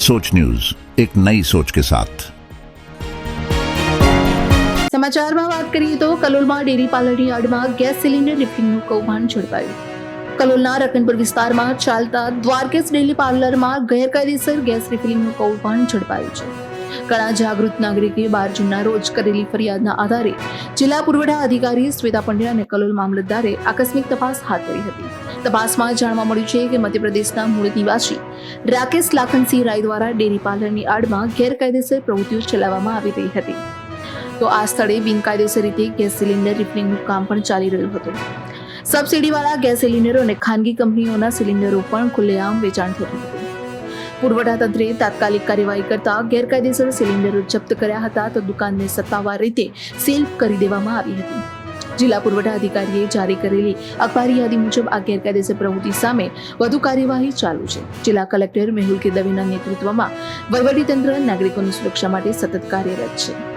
सोच न्यूज एक नई सोच के साथ સમાચારમાં વાત કરીએ તો કલોલમાં ડેરી પાર્લરની યાર્ડમાં ગેસ સિલિન્ડર રિફિલનું કૌભાંડ ઝડપાયું કલોલના રતનપુર વિસ્તારમાં ચાલતા દ્વારકેશ ડેરી પાર્લરમાં ગેરકાયદેસર ગેસ રિફિલિંગનું કૌભાંડ ઝડપાયું છે ઘણા જાગૃત નાગરિકે બાર જૂનના રોજ કરેલી ફરિયાદના આધારે જિલ્લા પુરવઠા અધિકારી શ્વેતા પંડ્યા અને કલોલ મામલતદારે આકસ્મિક તપાસ હાથ ધરી હતી. તપાસમાં જાણવા મળ્યું છે કે મધ્યપ્રદેશના મૂળ નિવાસી રાકેશ લાખનસિંહ રાય દ્વારા ડેરી પાર્લરની આડમાં ગેરકાયદેસર પ્રવૃત્તિઓ ચલાવવામાં આવી રહી હતી. તો આ સ્થળે બિનકાયદેસર રીતે ગેસ સિલિન્ડર રિફિલિંગનું કામ પણ ચાલી રહ્યું હતું. સબસિડીવાળા ગેસ સિલિન્ડરો અને ખાનગી કંપનીઓના સિલિન્ડરો પણ ખુલ્લેઆમ વેચાણ થતું હતું. પુરવઠા તંત્રે તાત્કાલિક કાર્યવાહી કરતા ગેરકાયદેસર સિલિન્ડરો જપ્ત કર્યા હતા તો દુકાનને સત્તાવાર રીતે સીલ કરી દેવામાં આવી હતી. જિલ્લા પુરવઠા અધિકારીએ જારી કરેલી અખબારી યાદી મુજબ આ ગેરકાયદેસર પ્રવૃત્તિ સામે વધુ કાર્યવાહી ચાલુ છે. જિલ્લા કલેક્ટર મેહુલ કે દવેના નેતૃત્વમાં વહીવટીતંત્ર નાગરિકોની સુરક્ષા માટે સતત કાર્યરત છે.